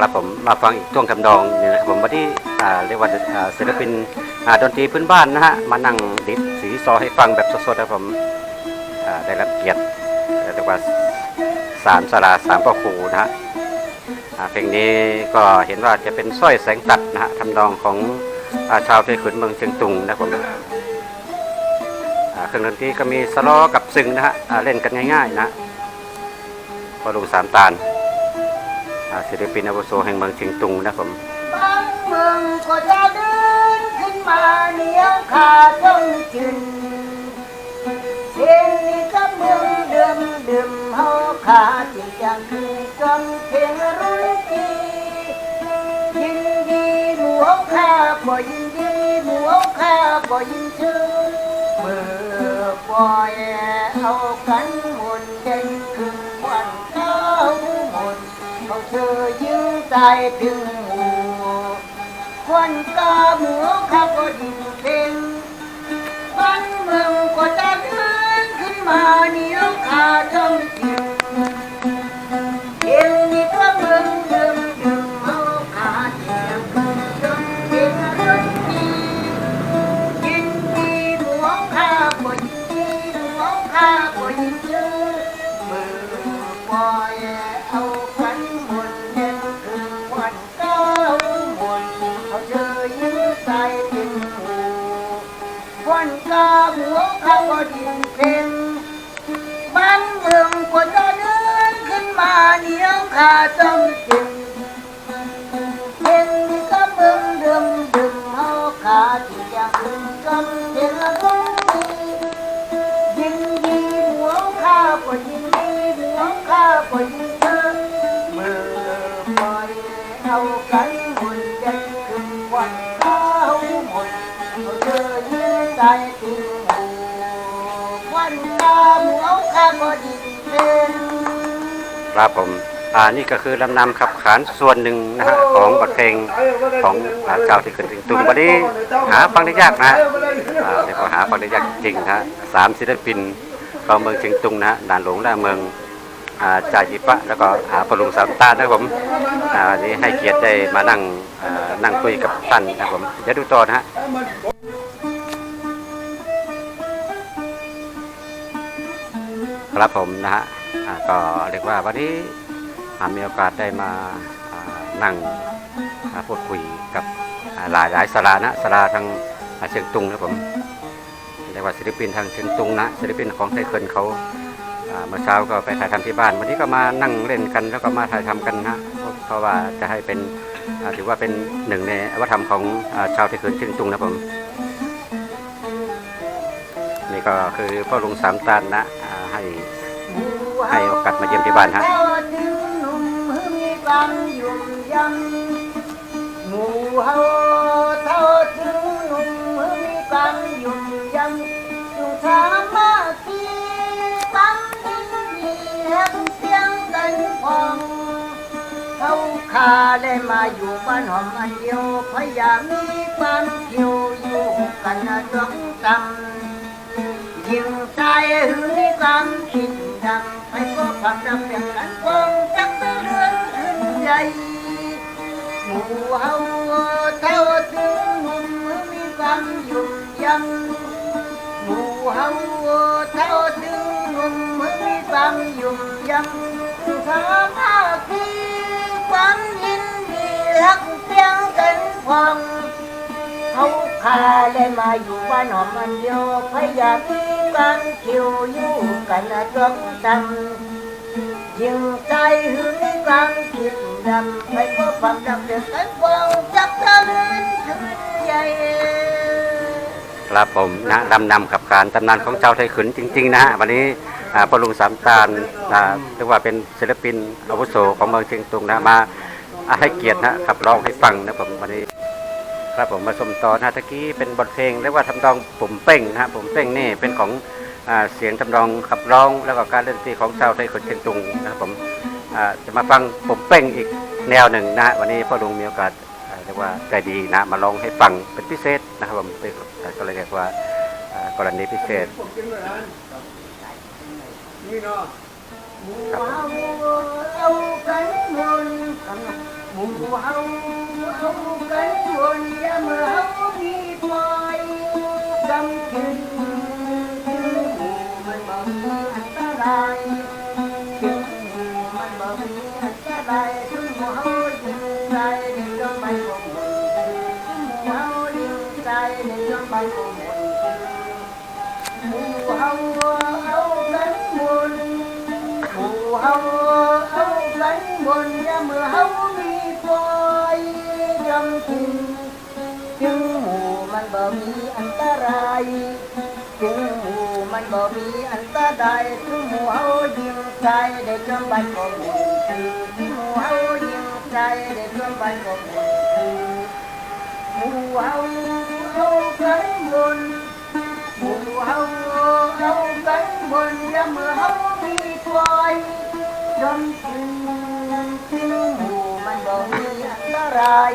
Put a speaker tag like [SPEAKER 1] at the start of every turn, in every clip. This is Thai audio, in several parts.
[SPEAKER 1] ครับผมมาฟังอีกช่วงทำนองนี่นะครับผมวันนี้อ่เรียกว่าศิลปินดนตรีพื้นบ้านนะฮะมานั่งดิดสีซอให้ฟังแบบสดๆนะครับผมได้รับเกียรติเรียกว่าสามสาราสามพ่อครูนะฮะเพลงนี้ก็เห็นว่าจะเป็นสร้อยแสงตัดนะฮะทำนองของอาชาวไทยขุนเมืองเชียงตุงนะครับผมเครื่องดนตรีก็มีสล้อกับซึงนะฮะเล่นกันง่ายๆนะพอลุงสามตาลอ่า ศิลปินอาวุโสแห่งเมืองเชียงตุงนะผม
[SPEAKER 2] บางเมืองก็จะเดินขึ้นมาเนียวขาต้องจินเสียงนี้ก็เมืองเดิมเดิมเฮาขาดที่ยังคือจอมเพียงรุ่นจียินดีหมูเฮาข้าบ่ยินดีหมูเฮาข้าบ่ยินชื่อเมื่อปล่อยเอากันหมุนเด่นคือวัน เธอยิงตายถึงหมู่คนก็หมูเขาก็ดินเป็นบ้านเมืองก็จะเดินขึ้นมาเหนียวขาดต้องจิ อนกาหัวข้าก็ดินเพ็งบ้านเมืองก็จะเดินขึ้นมาเหนียวขาดต้องจริงเห็นนี่ก็เมืองเดิมเดิมเขาขาดที่ยังอื่นจำ ค
[SPEAKER 1] รับผมอ่านี่ก็คือลำนำขับขานส่วนหนึ่งนะฮะของบทเพลงของอ่าชาวที่ขึ้นถึงตุงวันนี้หาฟังได้ยากนะฮะอ่าเรียกว่าหาฟังได้ยากจริงนะฮะสามศิลปินของเมืองเชียงตุงนะฮะด่านหลวงและเมืองอ่าจ่ายิปะแล้วก็หาปรุงสามตานะครับผมอ่าวันนี้ให้เกียรติได้มานั่งอ่านั่งคุยกับท่านนะครับผมเดี๋ยวดูต่อนะฮะครับผมนะฮะอ่า ก็เรียกว่าวันนี้มีโอกาสได้มานั่งพูดคุยกับหลายหลายสารานะสาราทางเชียงตุงนะผมเรียกว่าศิลปินทางเชียงตุงนะศิลปินของไทยเคินเขาเมื่อเช้าก็ไปถ่ายทำที่บ้าน วันนี้ก็มานั่งเล่นกันแล้วก็มาถ่ายทำกันนะเพราะว่าจะให้เป็นถือว่าเป็นหนึ่งในวัฒนธรรมของชาวไทยเคินเชียงตุงนะผมนี่ก็คือพ่อลุงสามตานนะให้ ให้โอกาสมาเยี่ยมที่บ้านฮะ
[SPEAKER 2] หมู่เฮาเท่าถึงหนุ่มมีความยุ่มยำอยู่สามัคคีความดีมีเห็นเพียงกันพองเขาขาได้มาอยู่บ้านหอมอันเดียวพยามีความเกี่ยวอยู่กันนะดวงตำยิ่งใจหรือมีความคิด ดังไปก็ความดำเพียงกันคงจักเรือนขึ้นใหญ่หมู่เฮาเท่าถึงหนุ่มมีความยุ่งยำหมู่เฮาเท่าถึงหนุ่มมีความยุ่งยำสามัคคีความยินดีรักเพียงกันพองเขาพาเลยมาอยู่บ้านหอมอันเดียวพยายามมี การคิวอยู่งกันนะจงจำยิ่งใจหึงมีความคิดดำไปก็ความดำเดือดกันวางจักจะเลื่อนขึ้นใหญ่
[SPEAKER 1] ครับผมนะลำนำขับขานตำนานของชาวไทยขุนจริง ๆ นะฮะวันนี้อ่าพ่อลุงสามตาลนะเรียกว่าเป็นศิลปินอาวุโสของเมืองเชียงตุงนะมาให้เกียรตินะขับร้องให้ฟังนะผมวันนี้ ครับผมมาชมต่อนะตะกี้เป็นบทเพลงเรียกว่าทำนองผมเป้งนะผมเป้งนี่เป็นของอเสียงทำนองขับร้อง แล้วก็การเล่นดนตรีของชาวไทยขุนเชียงตุงนะครับผมจะมาฟังผมเป้งอีกแนวหนึ่งนะวันนี้พ่อลุงมีโอกาสเรียกว่าใจดีนะมาลองให้ฟังเป็นพิเศษนะครับผมเป็นก็เลยเรียกว่ากรณีพิเศษ
[SPEAKER 2] นหมุนกันหมู่เนาม เฮามีปล่อยจำกินถึงหมู่มันบ่มีอันตรายถึงหมู่มันบ่มีอันตรายถึงหมู่เฮายิงใจในยอมมั กินถึงหมูมันบ่มีอันตรายถึงหมูมันบ่มีอันตรายถึงหมูเฮายิงใจได้จนบ้านก็มุนถึงหมูเฮายิงใจได้จนบ้านก็หมุนถึงหมูเฮาเอาไกันบนหมูเฮาเอาไกันบนยามเฮามีปล่อยจนถึงถึงหมู่มันบ่มีอันตราย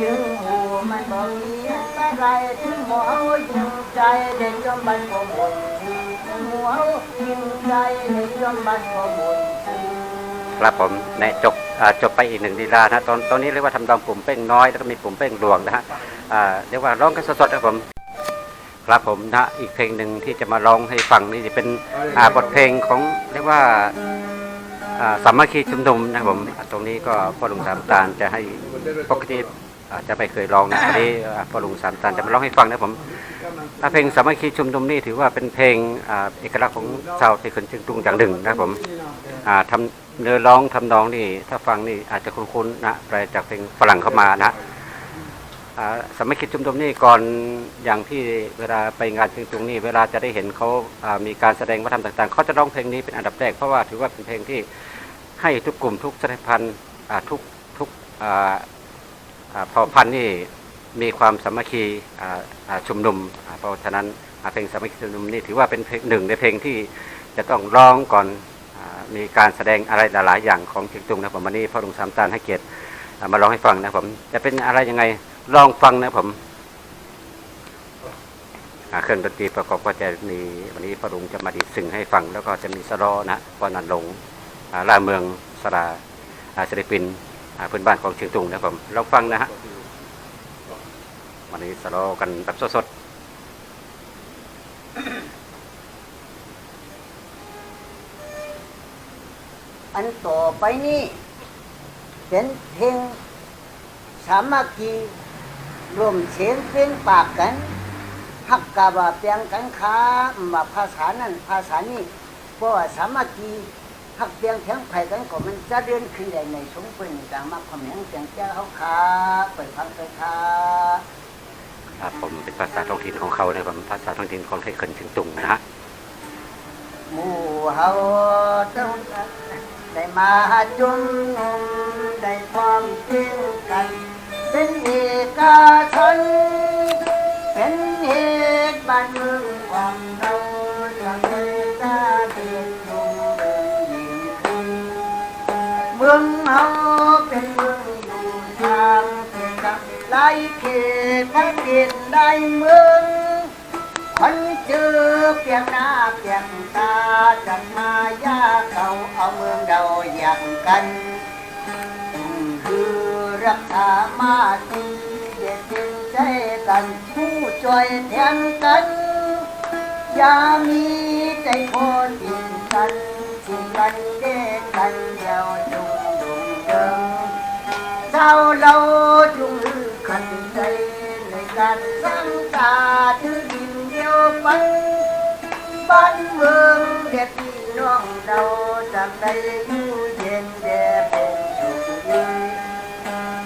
[SPEAKER 2] ถึงหูมันบ่มีอันตรถึงหมู่เฮายิงใจได้ยอมบันก็หมดถึงหมู่เฮายิงใจได้ยอมบันก็หมด
[SPEAKER 1] ครับผมในจบจบไปอีกหนึ่งลีลานะตอนตอนนี้เรียกว่าทำดองปุ่มเป้งน้อยแล้วก็มีปุ่มเป้งหลวงนะฮะเรียกว่าร้องกันสดๆครับผมครับผมนะอีกเพลงหนึ่งที่จะมาร้องให้ฟังนี่จะเป็นบทเพลงของเรียกว่าสามัคคีชุมนุมนะครับผมตรงนี้ก็พ่อหลุงสามตาลจะให้ปกติ อาจจะไม่เคยร้องนะวันนี้อ่าพ่อลุงสามตาลจะมาร้องให้ฟังนะผมอ่าเพลงสามัคคีชุมนุมนี่ถือว่าเป็นเพลงอ่าเอกลักษณ์ของชาวไทยเขินเชียงตุงอย่างหนึ่งนะครับผมอ่าทำเนื้อร้องทำนองนี่ถ้าฟังนี่อาจจะคุ้นๆนะแปลจากเพลงฝรั่งเข้ามานะอ่าสมัยคิดชุมนุมนี่ก่อนอย่างที่เวลาไปงานเชียงตุงนี่เวลาจะได้เห็นเขาอ่ามีการแสดงวัฒนธรรมต่าง ๆเขาจะร้องเพลงนี้เป็นอันดับแรกเพราะว่าถือว่าเป็นเพลงที่ให้ทุกกลุ่มทุกสายพันธุ์อ่าทุกทุกอ่าอ่า เผ่าพันธุ์นี่มีความสามัคคีชุมนุม เพราะฉะนั้นเพลงสามัคคีชุมนุมนี่ถือว่าเป็นเพลงหนึ่งในเพลงที่จะต้องร้องก่อนอมีการแสดงอะไรหลาย ๆ อย่างของเชียงตุงนะผมวันนี้พ่อหลวงสามตาลให้เกียรติมาร้องให้ฟังนะผมจะเป็นอะไรยังไงลองฟังนะผมเครื่องดนตรีประกอบก็จะมีวันนี้พ่อหลวงจะมาดีดซึ่งให้ฟัง แล้วก็จะมีสะรอนะปอนันหลงอ่าล่าเมืองสระอ่าศิลปิน อ่าพื้นบ้านของเชียงตุงนะผมลองฟังนะฮะวันนี้สะรอกันแบบสด
[SPEAKER 2] อันต่อไปนี้เป็นเพลงสามัคคีรวมเสียงเพลงปากกันฮักกะว่าเปียงกันค้าว่าภาษานั้นภาษานี้เพราะว่าสามัคคี ฮักเปียงแทงไผ่กันก็มันจะเดินขึ้นได้ในสงเป็นกลางมาคอมเมนต์เสียงเจ้าเขาขาเปิดฟังเลยค่ะ
[SPEAKER 1] ๆครับผมเป็นภาษาท้องถิ่นของเขานะผมภาษาท้องถิ่นของไทยเขินเชียงตุงนะฮะ
[SPEAKER 2] หมู่เฮาต้องได้มาจุมนุมได้ความจริงกัน เป็นเอกชนเป็นเหตุบ้านเมือง เมืองเฮาเป็นเมืองอยู่ทางเขตหลายเขตแผ่นดินหลายเมืองคนเจอเพียงหน้าเพียงตาจักมายาเขาเอาเมืองเราอย่างกันคือรักษามาตีเด็ดจริงใจกันผู้ช่วยแทนกันอย่ามีใจโคตรจริงกันจริงกันใจในการสร้างชาติดินเดียวกันบ้านเมืองเด็ ดพี่น้องเราจากใดอยู่เย็นแด่เป็นสุขยืน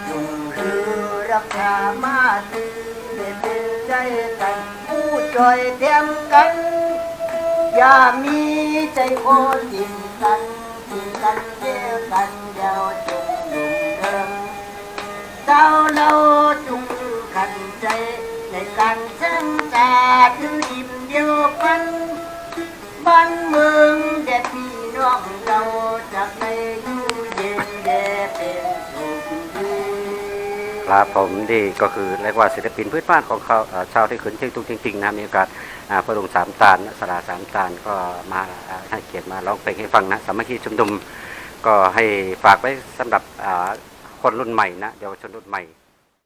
[SPEAKER 2] จงคือรักษามาตีได้เป็นใจกันผู้ช่วยเทียมกันอย่ามีใจโคนทิ้งกัน ทิ้งกันเดียวกันเดียวจงดุงเดิมเจ้าเราจุงขันใจในการสร้างชาติดินเดียวกันบ้านเมืองแดดพี่น้องเราจากใน
[SPEAKER 1] ครับผมดีก็คือเรียกว่าศิลปินพื้นบ้านของเขาชาวที่ขึ้นเชียงตุงจริงๆนะมีโอกาสพระองค์สามตาลสลาสามตาลก็มาให้เกียรติมาร้องเพลงให้ฟังนะสามัคคีชุมนุมก็ให้ฝากไว้สำหรับคนรุ่นใหม่นะเยาวชนรุ่นใหม่